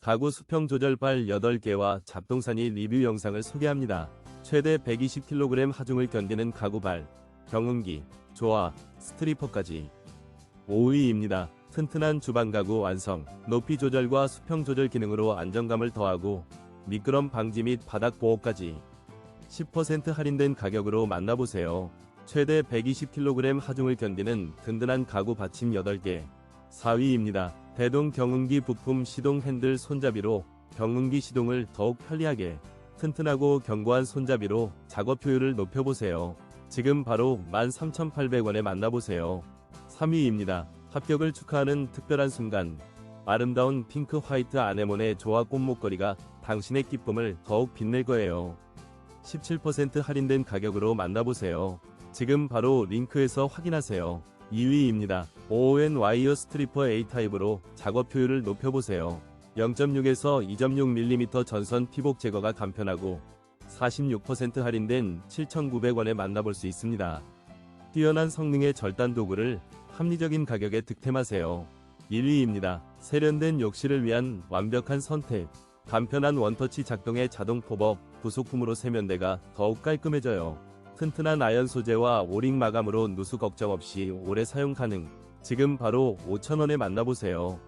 가구 수평 조절발 8개와 잡동사니 리뷰 영상을 소개합니다. 최대 120kg 하중을 견디는 가구발, 경운기, 조화, 스트리퍼까지 5위입니다. 튼튼한 주방 가구 완성, 높이 조절과 수평 조절 기능으로 안정감을 더하고 미끄럼 방지 및 바닥 보호까지 10% 할인된 가격으로 만나보세요. 최대 120kg 하중을 견디는 든든한 가구 받침 8개. 4위입니다. 대동 경운기 부품 시동 핸들 손잡이로 경운기 시동을 더욱 편리하게 튼튼하고 견고한 손잡이로 작업 효율을 높여보세요. 지금 바로 13,800원에 만나보세요. 3위입니다. 합격을 축하하는 특별한 순간. 아름다운 핑크 화이트 아네몬의 조화 꽃목걸이가 당신의 기쁨을 더욱 빛낼 거예요. 17% 할인된 가격으로 만나보세요. 지금 바로 링크에서 확인하세요. 2위입니다. OON 와이어 스트리퍼 A타입으로 작업 효율을 높여보세요. 0.6에서 2.6mm 전선 피복 제거가 간편하고 46% 할인된 7,900원에 만나볼 수 있습니다. 뛰어난 성능의 절단 도구를 합리적인 가격에 득템하세요. 1위입니다. 세련된 욕실을 위한 완벽한 선택. 간편한 원터치 작동의 자동 톱업, 부속품으로 세면대가 더욱 깔끔해져요. 튼튼한 아연 소재와 오링 마감으로 누수 걱정 없이 오래 사용 가능. 지금 바로 5,000원에 만나보세요.